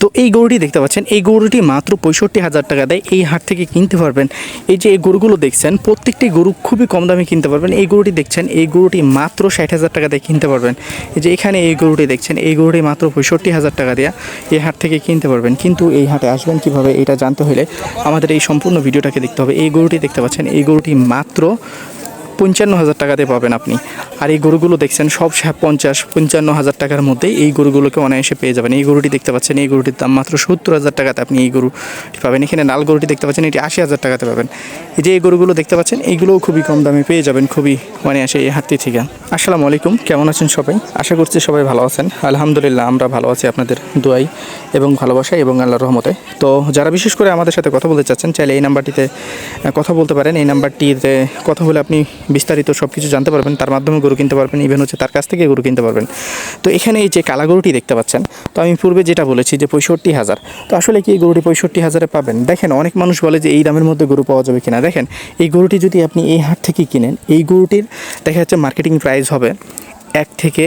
তো এই গরুটি দেখতে পাচ্ছেন, এই গরুটি মাত্র পঁয়ষট্টি হাজার টাকা দেয়। এই হাট থেকে কিনতে পারবেন। এই যে এই গরুগুলো দেখছেন, প্রত্যেকটি গরু খুবই কম দামে কিনতে পারবেন। এই গরুটি দেখছেন, এই গরুটি মাত্র ষাট হাজার টাকা দিয়ে কিনতে পারবেন। এই যে এখানে এই গরুটি দেখছেন, এই গরুটি মাত্র পঁয়ষট্টি হাজার টাকা দেওয়া এই হাট থেকে কিনতে পারবেন। কিন্তু এই হাটে আসবেন কীভাবে, এটা জানতে হলে আমাদের এই সম্পূর্ণ ভিডিওটাকে দেখতে হবে। এই গরুটি দেখতে পাচ্ছেন, এই গরুটি মাত্র পঞ্চান্ন হাজার টাকাতে পাবেন আপনি। আর এই গরুগুলো দেখছেন, সব পঞ্চাশ পঞ্চান্ন হাজার টাকার মধ্যেই এই গরুগুলোকে অনায়াসে পেয়ে যাবেন। এই গরুটি দেখতে পাচ্ছেন, এই গরুটির দাম মাত্র সত্তর হাজার টাকাতে আপনি এই গরুটি পাবেন। এখানে লাল গরুটি দেখতে পাচ্ছেন, এটি আশি হাজার টাকাতে পাবেন। এই যে এই গরুগুলো দেখতে পাচ্ছেন এইগুলোও খুবই কম দামে পেয়ে যাবেন, খুবই অনায়াসে এই হাটটি থেকে। আসসালামু আলাইকুম, কেমন আছেন সবাই? আশা করছি সবাই ভালো আছেন। আলহামদুলিল্লাহ, আমরা ভালো আছি আপনাদের দোয়াই এবং ভালোবাসা এবং আল্লাহর রহমতে। তো যারা বিশেষ করে আমাদের সাথে কথা বলতে চাচ্ছেন, চাইলে এই নাম্বারটিতে কথা বলতে পারেন। এই নাম্বারটিতে কথা বলে আপনি বিস্তারিত সব কিছু জানতে পারবেন, তার মাধ্যমে গরু কিনতে পারবেন ইভেন হচ্ছে তার কাছ থেকে গরু কিনতে পারবেন। তো এখানে এই যে কালা গরুটি দেখতে পাচ্ছেন, তো আমি পূর্বে যেটা বলেছি যে পঁয়ষট্টি হাজার, তো আসলে কি এই গরুটি পঁয়ষট্টি হাজারে পাবেন? দেখেন, অনেক মানুষ বলে যে এই দামের মধ্যে গরু পাওয়া যাবে কিনা। দেখেন, এই গরুটি যদি আপনি এই হাট থেকে কিনেন, এই গরুটির দেখা যাচ্ছে মার্কেটিং প্রাইস হবে এক থেকে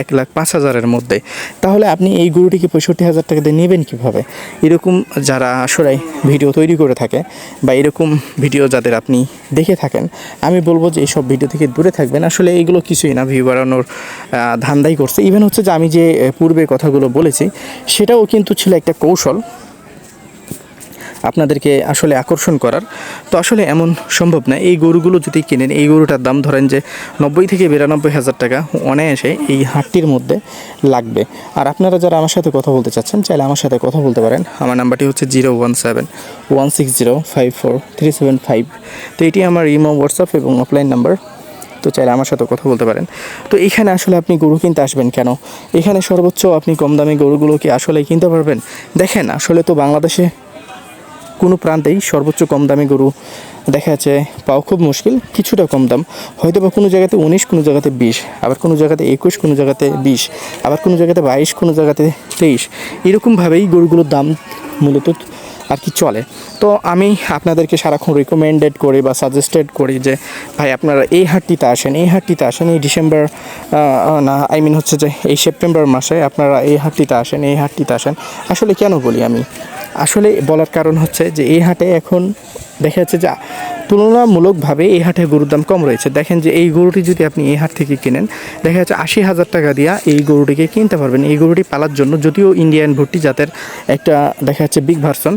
এক লাখ পাঁচ হাজারের মধ্যে। তাহলে আপনি এই গরুটিকে পঁয়ষট্টি হাজার টাকা দিয়ে নেবেন কীভাবে? এরকম যারা আসলে ভিডিও তৈরি করে থাকে বা এরকম ভিডিও যাদের আপনি দেখে থাকেন, আমি বলব যে এইসব ভিডিও থেকে দূরে থাকবেন। আসলে এইগুলো কিছুই না ভিউ বাড়ানোর ধান্দাই করছে। ইভেন হচ্ছে যে আমি যে পূর্বে কথাগুলো বলেছি, সেটাও কিন্তু ছিল একটা কৌশল। আপনাদেরকে আসলে আকর্ষণ করার। তো আসলে এমন সম্ভব না। এই গরুগুলো যদি কিনেন, এই গরুটার দাম ধরেন যে নব্বই থেকে বিরানব্বই হাজার টাকা অনায়াসে এই হাটটির মধ্যে লাগবে। আর আপনারা যারা আমার সাথে কথা বলতে চাচ্ছেন, চাইলে আমার সাথে কথা বলতে পারেন। আমার নাম্বারটি হচ্ছে zero one seven one six zero five four three seven five. তো এটি আমার ইমো, হোয়াটসঅ্যাপ এবং অফলাইন নাম্বার। তো চাইলে আমার সাথে কথা বলতে পারেন। তো এখানে আসলে আপনি গরু কিনতে আসবেন কেন? এখানে সর্বোচ্চ আপনি কম দামি গরুগুলোকে আসলে কিনতে পারবেন? দেখেন, আসলে তো বাংলাদেশে কোনো প্রান্তেই সর্বোচ্চ কম দামে গরু দেখা যাচ্ছে পাওয়া খুব মুশকিল, কিছুটা কম দাম। হয়তো বা কোনো জায়গাতে উনিশ, কোনো জায়গাতে বিশ, আবার কোনো জায়গাতে একুশ, কোনো জায়গাতে বিশ, আবার কোনো জায়গাতে বাইশ, কোনো জায়গাতে তেইশ। এরকমভাবেই গরুগুলোর দাম মূলত আর কি চলে। তো আমি আপনাদেরকে সারাক্ষণ রিকমেন্ডেড করি বা সাজেস্টেড করি যে, ভাই আপনারা এই হাটটিতে আসেন, এই হাটটিতে আসেন, এই ডিসেম্বর না আই মিন হচ্ছে যে এই সেপ্টেম্বর মাসে আপনারা এই হাটটিতে আসেন, এই হাটটিতে আসেন। আসলে কেন বলি আমি? আসলে বলার কারণ হচ্ছে যে এই হাটে এখন দেখা যাচ্ছে যে তুলনামূলকভাবে এই হাটে গরুর দাম কম রয়েছে। দেখেন যে এই গরুটি যদি আপনি এই হাট থেকে কেনেন, দেখা যাচ্ছে আশি হাজার টাকা দিয়া এই গরুটিকে কিনতে পারবেন। এই গরুটি পালার জন্য যদিও ইন্ডিয়ান ভুট্টি জাতের একটা দেখা যাচ্ছে বিগ ভার্সন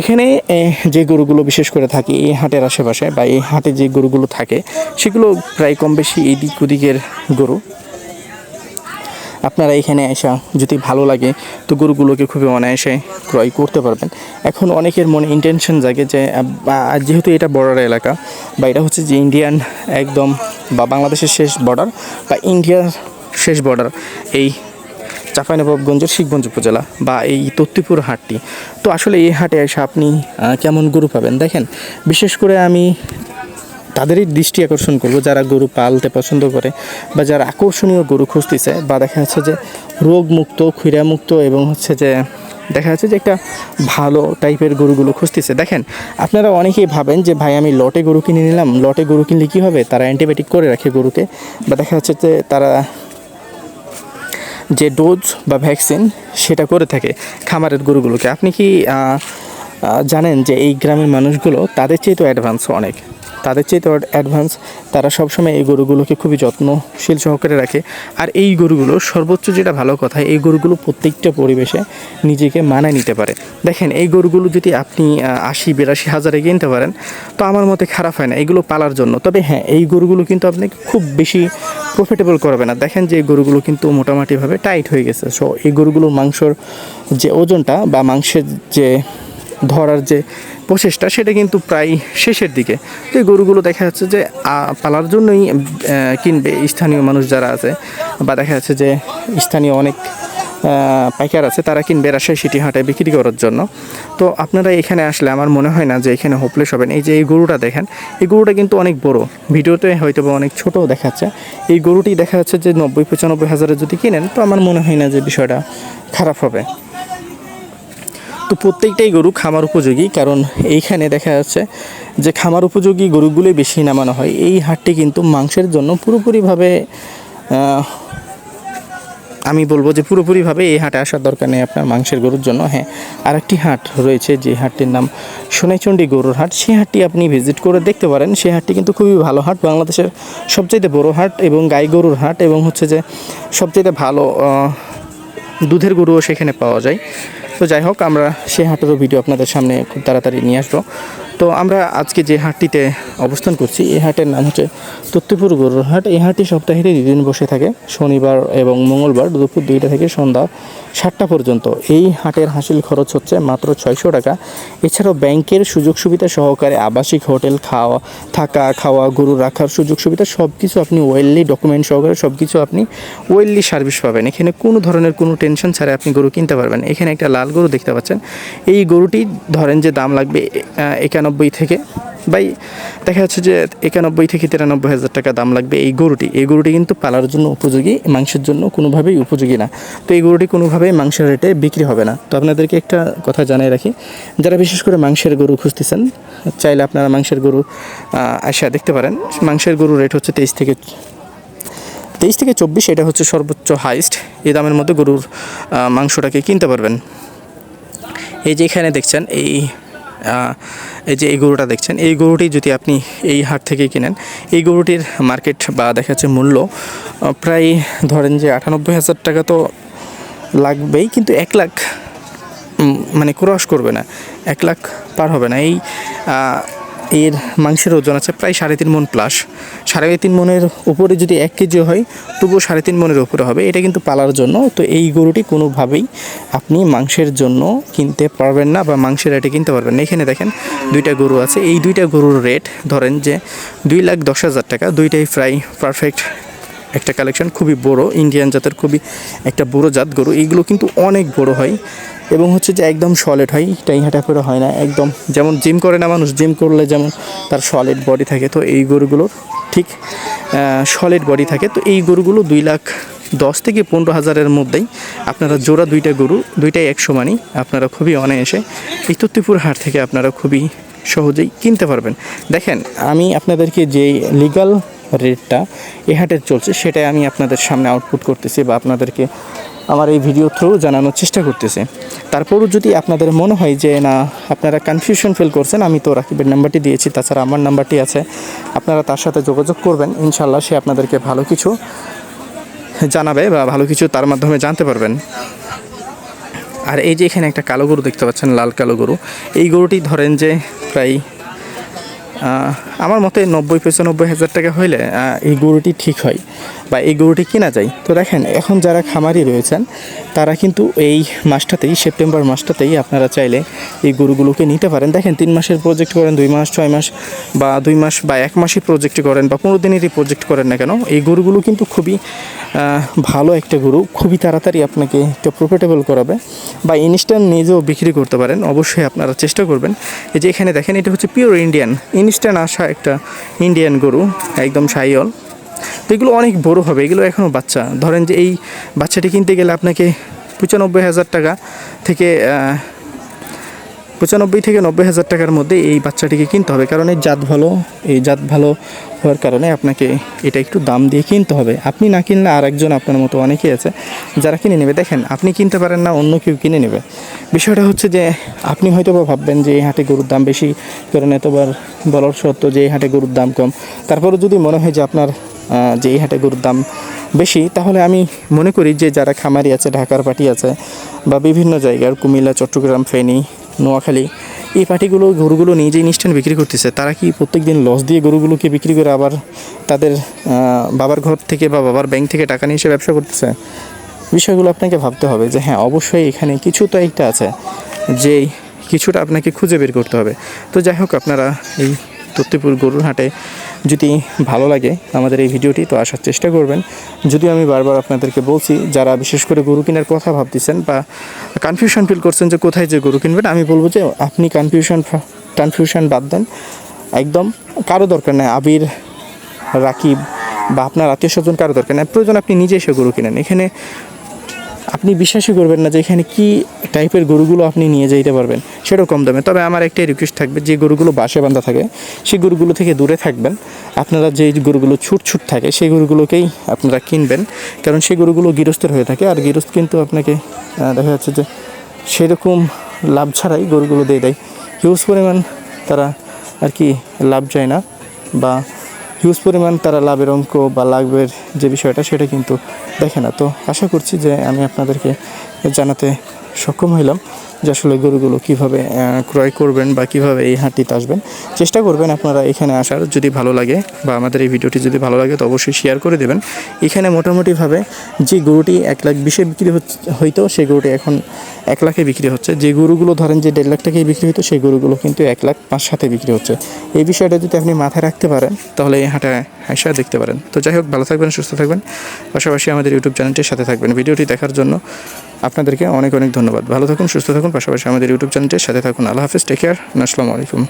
এখানে যে গরুগুলো বিশেষ করে থাকে এই হাটের আশেপাশে বা এই হাটে যে গরুগুলো থাকে, সেগুলো প্রায় কম বেশি এদিক ওদিকের গরু। আপনারা এখানে আসা যদি ভালো লাগে, তো গরুগুলোকে খুবই অনায়াসে ক্রয় করতে পারবেন। এখন অনেকের মনে ইন্টেনশন জাগে যে যেহেতু এটা বর্ডার এলাকা, বা এটা হচ্ছে যে ইন্ডিয়ান একদম, বা বাংলাদেশের শেষ বর্ডার বা ইন্ডিয়ার শেষ বর্ডার এই চাঁপাইনবাবগঞ্জের শিখগঞ্জ উপজেলা, বা এই তত্তিপুর হাটটি। তো আসলে এই হাটে এসে আপনি কেমন গরু পাবেন দেখেন। বিশেষ করে আমি তাদেরই দৃষ্টি আকর্ষণ করব, যারা গরু পালতে পছন্দ করে বা যারা আকর্ষণীয় গরু খুঁজতেছে বা দেখা যাচ্ছে যে রোগমুক্ত, ক্ষীরামুক্ত এবং হচ্ছে যে দেখা যাচ্ছে যে একটা ভালো টাইপের গরুগুলো খুঁজতেছে। দেখেন, আপনারা অনেকেই ভাবেন যে, ভাই, আমি লটে গরু কিনে নিলাম, লটে গরু কিনলে কী হবে? তারা অ্যান্টিবায়োটিক করে রাখে গরুকে বা দেখা যাচ্ছে যে তারা যে ডোজ বা ভ্যাকসিন সেটা করে থাকে খামারের গরুগুলোকে। আপনি কি জানেন যে এই গ্রামের মানুষগুলো তাদের চেয়ে তো অ্যাডভান্স অনেক? তাদের চেয়ে তো অ্যাডভান্স তারা সবসময় এই গরুগুলোকে খুবই যত্নশীল সহকারে রাখে। আর এই গরুগুলো সর্বোচ্চ যেটা ভালো কথা, এই গরুগুলো প্রত্যেকটা পরিবেশে নিজেকে মানায় নিতে পারে। দেখেন, এই গরুগুলো যদি আপনি আশি, বিরাশি হাজারে কিনতে পারেন, তো আমার মতে খারাপ হয় না, এগুলো পালার জন্য। তবে হ্যাঁ এই গরুগুলো কিন্তু আপনাকে খুব বেশি প্রফিটেবল করবে না। দেখেন যে গরুগুলো কিন্তু মোটামুটিভাবে টাইট হয়ে গেছে। সো এই গরুগুলোর মাংসর যে ওজনটা বা মাংসের যে ধরার যে প্রচেষ্টা সেটা কিন্তু প্রায় শেষের দিকে। তো এই গরুগুলো দেখা যাচ্ছে যে পালার জন্যই কিনবে স্থানীয় মানুষ যারা আছে বা দেখা যাচ্ছে যে স্থানীয় অনেক পাইকার আছে তারা কিনবে রাজশাহী সিটি হাটে বিক্রি করার জন্য। তো আপনারা এখানে আসলে আমার মনে হয় না যে এখানে হোপলেস হবেন। এই যে এই গরুটা দেখেন, এই গরুটা কিন্তু অনেক বড়। ভিডিওতে হয়তো বা অনেক ছোট দেখাচ্ছে। এই গরুটি দেখা যাচ্ছে যে নব্বই পঁচানব্বই হাজারে যদি কিনেন, তো আমার মনে হয় না যে বিষয়টা খারাপ হবে। তো প্রত্যেকটাই গরু খামার উপযোগী, কারণ এইখানে দেখা যাচ্ছে যে খামার উপযোগী গরুগুলোই বেশি নামানো হয়। এই হাটটি কিন্তু মাংসের জন্য পুরোপুরিভাবে আমি বলব যে পুরোপুরিভাবে এই হাটে আসার দরকার নেই আপনার মাংসের গরুর জন্য। হ্যাঁ আরেকটি হাট রয়েছে যে হাটটির নাম সোনাইচন্ডী গরুর হাট। সেই হাটটি আপনি ভিজিট করে দেখতে পারেন। সেই হাটটি কিন্তু খুবই ভালো হাট, বাংলাদেশের সবচাইতে বড় হাট এবং গাই গরুর হাট এবং হচ্ছে যে সবচাইতে ভালো দুধের গরুও সেখানে পাওয়া যায়। তো যাই হোক আমরা সেই হাটেরও ভিডিও আপনাদের সামনে খুব তাড়াতাড়ি নিয়ে আসব। তো আমরা আজকে যে হাটটিতে অবস্থান করছি এই হাটের নাম হচ্ছে তত্ত্বপুর গরুর হাট। এই হাটটি সপ্তাহে দুই দিন বসে থাকে শনিবার এবং মঙ্গলবার দুপুর দুইটা থেকে সন্ধ্যা সাতটা পর্যন্ত। এই হাটের হাসিল খরচ হচ্ছে মাত্র ছয়শো টাকা। এছাড়াও ব্যাংকের সুযোগ সুবিধা সহকারে আবাসিক হোটেল খাওয়া থাকা খাওয়া গরু রাখার সুযোগ সুবিধা সব কিছু আপনি ওয়েললি ডকুমেন্ট সহকারে সব কিছু আপনি ওয়েললি সার্ভিস পাবেন। এখানে কোনো ধরনের কোনো টেনশন ছাড়া আপনি গরু কিনতে পারবেন এখানে একটা লাল গরু দেখতে পাচ্ছেন। এই গরুটি ধরেন যে দাম লাগবে আহ, একানব্বই থেকে বাই দেখা যাচ্ছে যে একানব্বই থেকে তিরানব্বই হাজার টাকা দাম লাগবে এই গরুটি। এই গরুটি কিন্তু পালার জন্য উপযোগী, মাংসের জন্য কোনোভাবেই উপযোগী না। তো এই গরুটি কোনোভাবেই মাংসের রেটে বিক্রি হবে না। তো আপনাদেরকে একটা কথা জানিয়ে রাখি, যারা বিশেষ করে মাংসের গরু খুঁজতেছেন, চাইলে আপনারা মাংসের গরু আসা দেখতে পারেন। মাংসের গরুর রেট হচ্ছে তেইশ থেকে তেইশ থেকে চব্বিশ, এটা হচ্ছে সর্বোচ্চ হাইস্ট। এই দামের মধ্যে গরুর মাংসটাকে কিনতে পারবেন। এই যে এখানে দেখছেন, এই এই যে এই গরুটা দেখছেন, এই গরুটি যদি আপনি এই হাট থেকে কিনেন, এই গরুটির মার্কেট বা দেখা যাচ্ছে মূল্য প্রায় ধরেন যে আটানব্বই হাজার টাকা তো লাগবেই, কিন্তু এক লাখ মানে ক্রস করবে না, এক লাখ পার হবে না। এই এর মাংসের ওজন আছে প্রায় সাড়ে তিন মন প্লাস সাড়ে তিন মনের উপরে যদি এক কেজি হয়, তবুও সাড়ে তিন মনের উপরে হবে। এটা কিন্তু পালার জন্য। তো এই গরুটি কোনোভাবেই আপনি মাংসের জন্য কিনতে পারবেন না বা মাংসের রেটে কিনতে পারবেন না। এখানে দেখেন দুইটা গরু আছে। এই দুইটা গরুর রেট ধরেন যে দুই লাখ দশ হাজার টাকা। দুইটাই প্রায় পারফেক্ট একটা কালেকশন খুবই বড়। ইন্ডিয়ান জাতের খুবই একটা বড় জাত গরু। এইগুলো কিন্তু অনেক বড় হয়। এবং হচ্ছে যে একদম সলিড হয় টাইহাটা করে হয় না, একদম যেমন জিম করে না মানুষ জিম করলে যেমন তার সলিড বডি থাকে। তো এই গরুগুলোর ঠিক সলিড বডি থাকে। তো এই গরুগুলো দুই লাখ দশ থেকে পনেরো হাজারের মধ্যেই আপনারা জোড়া দুইটা গরু, দুইটাই একশো মানি আপনারা খুবই অনায়াসে এই হাট থেকে আপনারা খুবই সহজেই কিনতে পারবেন। দেখেন, আমি আপনাদেরকে যে লিগাল রেটটা এ হাটের চলছে, সেটাই আমি আপনাদের সামনে আউটপুট করতেছি বা আপনাদেরকে আমার এই ভিডিও থ্রু জানানোর চেষ্টা করতেছে। তারপরও যদি আপনাদের মনে হয় যে, না, আপনারা কনফিউশন ফিল করছেন, আমি তো রাকিবের নাম্বারটি দিয়েছি, তাছাড়া আমার নাম্বারটি আছে, আপনারা তার সাথে যোগাযোগ করবেন ইনশাল্লাহ সে আপনাদেরকে ভালো কিছু জানাবে বা ভালো কিছু তার মাধ্যমে জানতে পারবেন। আর এই যে এখানে একটা কালো গরু দেখতে পাচ্ছেন, লাল কালো গরু। এই গরুটি ধরেন যে প্রায় আমার মতে নব্বই পঁচানব্বই হাজার টাকা হইলে এই গরুটি ঠিক হয় বা এই গরুটি কেনা যায়। তো দেখেন, এখন যারা খামারি রয়েছেন, তারা কিন্তু এই মাসটাতেই, সেপ্টেম্বর মাসটাতেই আপনারা চাইলে এই গরুগুলোকে নিতে পারেন। দেখেন, তিন মাসের প্রজেক্ট করেন, দুই মাস, ছয় মাস বা দুই মাস বা এক মাসই প্রজেক্ট করেন বা পনেরো দিনেরই প্রজেক্ট করেন না কেন, এই গরুগুলো কিন্তু খুবই ভালো একটা গরু। খুবই তাড়াতাড়ি আপনাকে একটা প্রফিটেবল করাবে বা ইনস্ট্যান্ট নিজেও বিক্রি করতে পারেন। অবশ্যই আপনারা চেষ্টা করবেন। এই যে এখানে দেখেন, এটা হচ্ছে পিওর ইন্ডিয়ান ইনস্ট্যান্ট আসা একটা ইন্ডিয়ান গরু, একদম সাইয়ল তো এগুলো অনেক বড় হবে, এগুলো এখনও বাচ্চা। ধরেন যে এই বাচ্চাটি কিনতে গেলে আপনাকে পঁচানব্বই হাজার টাকা থেকে পঁচানব্বই থেকে নব্বই হাজার টাকার মধ্যে এই বাচ্চাটিকে কিনতে হবে। কারণ এই জাত ভালো, এই জাত ভালো হওয়ার কারণে আপনাকে এটা একটু দাম দিয়ে কিনতে হবে। আপনি না কিনলে আর একজন আপনার মতো অনেকেই আছে, যারা কিনে নেবে। দেখেন, আপনি কিনতে পারেন না, অন্য কেউ কিনে নেবে। বিষয়টা হচ্ছে যে, আপনি হয়তো বা ভাববেন যে, এই হাটে গরুর দাম বেশি কারণ এতবার বলার সত্ত্বেও যে, এই হাটে গরুর দাম কম। তারপরে যদি মনে হয় যে, আপনার যে, এই হাটে গরুর দাম বেশি, তাহলে আমি মনে করি যে, যারা খামারি আছে, ঢাকার পার্টি আছে বা বিভিন্ন জায়গার কুমিল্লা, চট্টগ্রাম, ফেনী নোয়াখালী। এই পার্টিগুলো গরুগুলো নিজে ইনস্ট্যান্ট বিক্রি করতেছে। তারা কি প্রত্যেক দিন লস দিয়ে গরুগুলোকে বিক্রি করে আবার তাদের বাবার ঘর থেকে বা বাবার ব্যাংক থেকে টাকা নিয়ে এসে ব্যবসা করতেছে? বিষয়গুলো আপনাকে ভাবতে হবে যে হ্যাঁ অবশ্যই এখানে কিছু তো একটা আছে, যেই কিছুটা আপনাকে খুঁজে বের করতে হবে। তো যাই হোক, আপনারা এই তত্ত্বপুর গরুর হাটে যদি ভালো লাগে আমাদের এই ভিডিওটি, তো আসার চেষ্টা করবেন। যদিও আমি বারবার আপনাদেরকে বলছি, যারা বিশেষ করে গরু কেনার কথা ভাবতেছেন বা কনফিউশন ফিল করছেন যে কোথায় যে গরু কিনবেন, আমি বলব যে আপনি কনফিউশন কনফিউশন বাদ দেন। একদম কারও দরকার নেই, আবির, রাকিব বা আপনার আত্মীয় স্বজন কারও দরকার নেই। প্রয়োজন আপনি নিজে এসে গরু কিনেন। এখানে আপনি বিশ্বাসই করবেন না যে এখানে কি টাইপের গরুগুলো আপনি নিয়ে যেতে পারবেন, সেটাও কম দামে। তবে আমার একটাই রিকোয়েস্ট থাকবে, যে গরুগুলো বাসে বান্ধা থাকে, সেই গরুগুলো থেকে দূরে থাকবেন। আপনারা যে গরুগুলো ছুট ছুট থাকে, সেই গরুগুলোকেই আপনারা কিনবেন। কারণ সেই গরুগুলো গৃহস্থের হয়ে থাকে, আর গৃহস্থ কিন্তু আপনাকে দেখা যাচ্ছে যে সেরকম লাভ ছাড়াই গরুগুলো দিয়ে দেয়। হিউজ পরিমাণ তারা আর কি লাভ চায় না, বা হিউজ পরিমাণ তারা লাভের অঙ্ক বা লাভের যে বিষয়টা সেটা কিন্তু দেখে না। তো আশা করছি যে আমি আপনাদেরকে জানাতে সক্ষম হইলাম যে আসলে গরুগুলো কীভাবে ক্রয় করবেন বা কীভাবে এই হাটটিতে আসবেন। চেষ্টা করবেন আপনারা এখানে আসার। যদি ভালো লাগে বা আমাদের এই ভিডিওটি যদি ভালো লাগে তো অবশ্যই শেয়ার করে দেবেন। এখানে মোটামুটিভাবে যে গরুটি এক লাখ বিশে বিক্রি হইতো সেই গরুটি এখন এক লাখে বিক্রি হচ্ছে। যে গরুগুলো ধরেন যে দেড় লাখ টাকায় বিক্রি হতো সেই গরুগুলো কিন্তু এক লাখ পাঁচ সাথে বিক্রি হচ্ছে। এই বিষয়টা যদি আপনি মাথায় রাখতে পারেন, তাহলে এই হাঁটা হাসা দেখতে পারেন। তো যাই হোক, ভালো থাকবেন, সুস্থ থাকবেন। পাশাপাশি আমাদের ইউটিউব চ্যানেলটির সাথে থাকবেন। ভিডিওটি দেখার জন্য আপনাদেরকে অনেক অনেক ধন্যবাদ। ভালো থাকুন, সুস্থ থাকুন। পাশাপাশি আমাদের ইউটিউব চ্যানেলটির সাথে থাকুন। আল্লাহ হাফিজ টেক কেয়ার আসসালামু আলাইকুম।